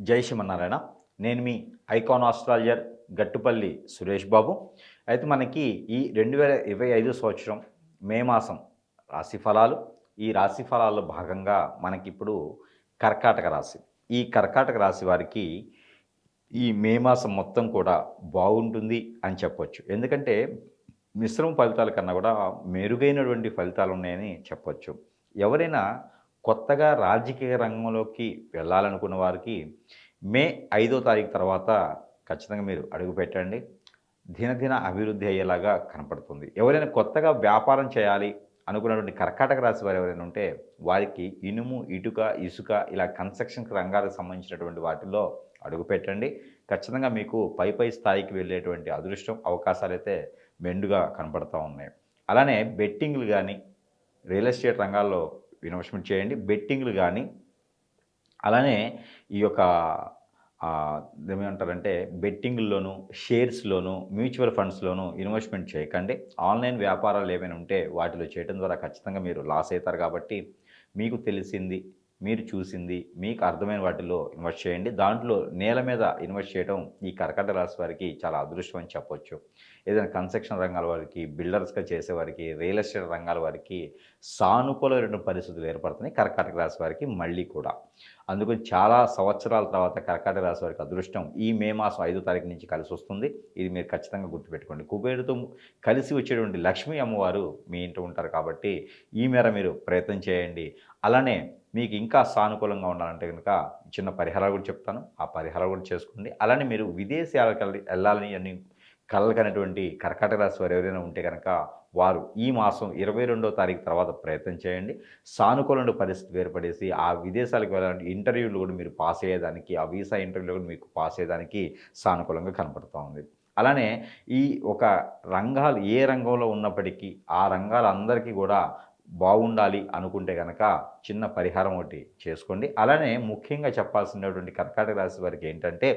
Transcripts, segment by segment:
జై శ్రీమన్నారాయణ. నేను మీ ఐకాన్ ఆస్ట్రాలజర్ గట్టుపల్లి సురేష్ బాబు. అయితే మనకి ఈ రెండు వేల ఇరవై ఐదు సంవత్సరం మే మాసం రాశి ఫలాలు. ఈ రాశి ఫలాల్లో భాగంగా మనకిప్పుడు కర్కాటక రాశి. ఈ కర్కాటక రాశి వారికి ఈ మే మాసం మొత్తం కూడా బాగుంటుంది అని చెప్పొచ్చు. ఎందుకంటే మిశ్రమ ఫలితాల కన్నా కూడా మెరుగైనటువంటి ఫలితాలు ఉన్నాయని చెప్పొచ్చు. ఎవరైనా కొత్తగా రాజకీయ రంగంలోకి వెళ్ళాలనుకున్న వారికి మే ఐదో తారీఖు తర్వాత ఖచ్చితంగా మీరు అడుగు పెట్టండి. దినదిన అభివృద్ధి అయ్యేలాగా కనపడుతుంది. ఎవరైనా కొత్తగా వ్యాపారం చేయాలి అనుకున్నటువంటి కర్కాటక రాశి వారు ఎవరైనా ఉంటే వారికి ఇనుము ఇటుక ఇసుక ఇలా కన్స్ట్రక్షన్ రంగాలకు సంబంధించినటువంటి వాటిల్లో అడుగు పెట్టండి. ఖచ్చితంగా మీకు పై పై స్థాయికి వెళ్ళేటువంటి అదృష్టం అవకాశాలు అయితే మెండుగా కనపడుతూ ఉన్నాయి. అలానే బెట్టింగ్లు కానీ రియల్ ఎస్టేట్ రంగాల్లో ఇన్వెస్ట్మెంట్ చేయండి. బెట్టింగ్లు కానీ అలానే ఈ యొక్క ఏమంటారంటే బెట్టింగ్లోను షేర్స్లోను మ్యూచువల్ ఫండ్స్లోను ఇన్వెస్ట్మెంట్ చేయకండి. ఆన్లైన్ వ్యాపారాలు ఏమైనా ఉంటే వాటిలో చేయడం ద్వారా ఖచ్చితంగా మీరు లాస్ అవుతారు కాబట్టి మీకు తెలిసింది మీరు చూసింది మీకు అర్థమైన వాటిలో ఇన్వెస్ట్ చేయండి. దాంట్లో నేల మీద ఇన్వెస్ట్ చేయడం ఈ కర్కట రాశి వారికి చాలా అదృష్టం అని చెప్పొచ్చు. ఏదైనా కన్స్ట్రక్షన్ రంగాల వారికి బిల్డర్స్గా చేసేవారికి రియల్ ఎస్టేట్ రంగాల వారికి సానుకూలమైన పరిస్థితులు ఏర్పడుతున్నాయి కర్కాటక రాశి వారికి మళ్ళీ కూడా. అందుకని చాలా సంవత్సరాల తర్వాత కర్కాటక రాశి వారికి అదృష్టం ఈ మే మాసం ఐదో తారీఖు నుంచి కలిసి వస్తుంది. ఇది మీరు ఖచ్చితంగా గుర్తుపెట్టుకోండి. కుబేరుతో కలిసి వచ్చేటువంటి లక్ష్మీ అమ్మవారు మీ ఇంట్లో ఉంటారు కాబట్టి ఈ మేర మీరు ప్రయత్నం చేయండి. అలానే మీకు ఇంకా సానుకూలంగా ఉండాలంటే కనుక చిన్న పరిహారాలు కూడా చెప్తాను. ఆ పరిహారాలు కూడా చేసుకోండి. అలానే మీరు విదేశాలకు వెళ్ళాలని అని కలలు కనటువంటి కర్కాటక రాశి వారు ఎవరైనా ఉంటే కనుక వారు ఈ మాసం ఇరవై రెండో తారీఖు తర్వాత ప్రయత్నం చేయండి. సానుకూల పరిస్థితి ఏర్పడేసి ఆ విదేశాలకు వెళ్ళాలంటే ఇంటర్వ్యూలు కూడా మీరు పాస్ అయ్యేదానికి ఆ వీసా ఇంటర్వ్యూలు కూడా మీకు పాస్ అయ్యేదానికి సానుకూలంగా కనపడుతూ ఉంది. అలానే ఈ ఒక రంగాలు ఏ రంగంలో ఉన్నప్పటికీ ఆ రంగాలందరికీ కూడా బాగుండాలి అనుకుంటే కనుక చిన్న పరిహారం ఒకటి చేసుకోండి. అలానే ముఖ్యంగా చెప్పాల్సినటువంటి కర్కాటక రాశి వారికి ఏంటంటే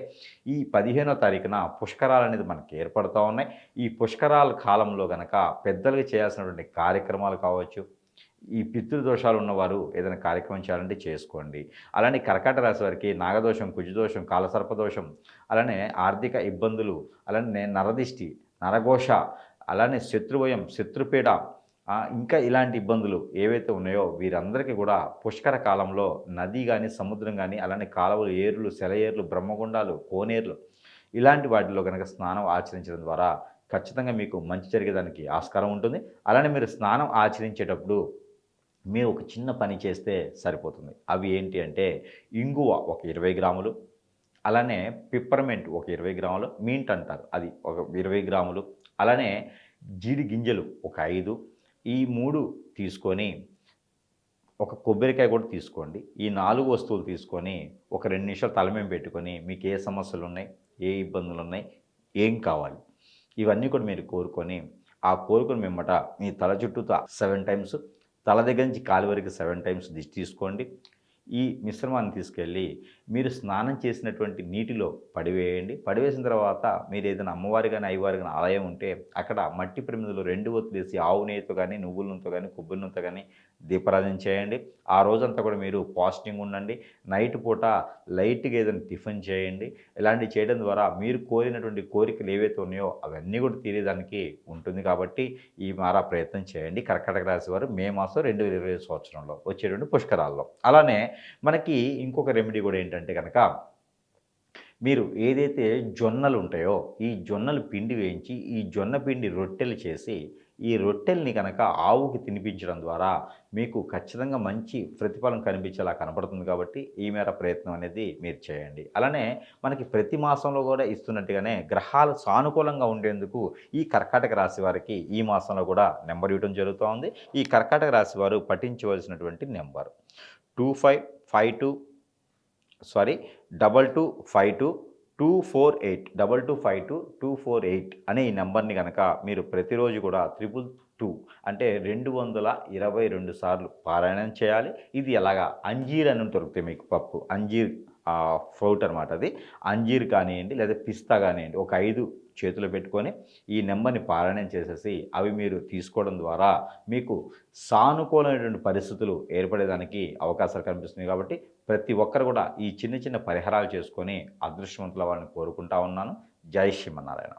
ఈ పదిహేనో తారీఖున పుష్కరాలు అనేది మనకి ఏర్పడుతూ ఉన్నాయి. ఈ పుష్కరాల కాలంలో కనుక పెద్దలుగా చేయాల్సినటువంటి కార్యక్రమాలు కావచ్చు ఈ పితృదోషాలు ఉన్నవారు ఏదైనా కార్యక్రమం చేయాలంటే చేసుకోండి. అలానే కర్కాటక రాశి వారికి నాగదోషం కుజదోషం కాలసర్పదోషం అలానే ఆర్థిక ఇబ్బందులు అలానే నరదిష్టి నరఘోష అలానే శత్రువయం శత్రుపీడ ఇంకా ఇలాంటి ఇబ్బందులు ఏవైతే ఉన్నాయో వీరందరికీ కూడా పుష్కర కాలంలో నది కానీ సముద్రం కానీ అలానే కాలువలు ఏరులు సెలయేర్లు బ్రహ్మగుండాలు కోనేర్లు ఇలాంటి వాటిలో కనుక స్నానం ఆచరించడం ద్వారా ఖచ్చితంగా మీకు మంచి జరిగేదానికి ఆస్కారం ఉంటుంది. అలానే మీరు స్నానం ఆచరించేటప్పుడు మీరు ఒక చిన్న పని చేస్తే సరిపోతుంది. అవి ఏంటి అంటే ఇంగువ ఒక ఇరవై గ్రాములు అలానే పిప్పర్మెంట్ ఒక ఇరవై గ్రాములు మీంట్ అంటారు అది ఒక ఇరవై గ్రాములు అలానే జీడి గింజలు ఒక ఐదు ఈ మూడు తీసుకొని ఒక కొబ్బరికాయ కూడా తీసుకోండి. ఈ నాలుగు వస్తువులు తీసుకొని ఒక రెండు నిమిషాలు తలమేం పెట్టుకొని మీకు ఏ సమస్యలు ఉన్నాయి ఏ ఇబ్బందులు ఉన్నాయి ఏం కావాలి? ఇవన్నీ కూడా మీరు కోరుకొని ఆ కోరుకుని మిమ్మట మీ తల చుట్టూ సెవెన్ టైమ్స్ తల దగ్గర నుంచి కాలు వరకు సెవెన్ టైమ్స్ దిష్టి తీసుకోండి. ఈ మిశ్రమాన్ని తీసుకెళ్ళి మీరు స్నానం చేసినటువంటి నీటిలో పడివేయండి. పడివేసిన తర్వాత మీరు ఏదైనా అమ్మవారి కానీ అయ్యవారి కానీ ఆలయం ఉంటే అక్కడ మట్టి ప్రమిదలో రెండు ఒత్తులు వేసి ఆవు నెయ్యితో కానీ నువ్వుల నూనెతో కానీ కొబ్బరి నూనెతో కానీ దీపారాధన చేయండి. ఆ రోజంతా కూడా మీరు పాజిటింగ్ ఉండండి. నైట్ పూట లైట్గా ఏదైనా టిఫిన్ చేయండి. ఇలాంటివి చేయడం ద్వారా మీరు కోరినటువంటి కోరికలు ఏవైతే ఉన్నాయో అవన్నీ కూడా తీరేదానికి ఉంటుంది కాబట్టి ఈ మారా ప్రయత్నం చేయండి. కర్కటక రాశి వారు మే మాసం రెండు వేల ఇరవై సంవత్సరంలో వచ్చేటువంటి పుష్కరాల్లో. అలానే మనకి ఇంకొక రెమెడీ కూడా ఏంటంటే కనుక మీరు ఏదైతే జొన్నలు ఉంటాయో ఈ జొన్నలు పిండి వేయించి ఈ జొన్న పిండి రొట్టెలు చేసి ఈ రొట్టెల్ని కనుక ఆవుకి తినిపించడం ద్వారా మీకు ఖచ్చితంగా మంచి ప్రతిఫలం కనిపించేలా కనబడుతుంది కాబట్టి ఈ మేర ప్రయత్నం అనేది మీరు చేయండి. అలానే మనకి ప్రతి మాసంలో కూడా ఇస్తున్నట్టుగానే గ్రహాలు సానుకూలంగా ఉండేందుకు ఈ కర్కాటక రాశి వారికి ఈ మాసంలో కూడా నెంబర్ ఇవ్వడం జరుగుతూ ఉంది ఈ కర్కాటక రాశి వారు పఠించవలసినటువంటి number. Two five five two sorry double two five two two four eight double two five two two four eight అనే ఈ నెంబర్ని కనుక మీరు ప్రతిరోజు కూడా త్రిపుల్ టూ అంటే రెండు వందల ఇరవై రెండు సార్లు పారాయణం చేయాలి. ఇది ఎలాగా? అంజీర్ అని దొరుకుతాయి మీకు పప్పు. అంజీర్ ఫ్రూట్ అనమాట అది. అంజీర్ కానివ్వండి లేదా పిస్తా కానివ్వండి ఒక ఐదు చేతిలో పెట్టుకొని ఈ నెంబర్ని పారాయణం చేసేసి అవి మీరు తీసుకోవడం ద్వారా మీకు సానుకూలమైనటువంటి పరిస్థితులు ఏర్పడేదానికి అవకాశాలు కనిపిస్తుంది కాబట్టి ప్రతి ఒక్కరు కూడా ఈ చిన్న చిన్న పరిహారాలు చేసుకొని అదృష్టవంతుల వారిని కోరుకుంటా ఉన్నాను. జై శ్రీమన్నారాయణ.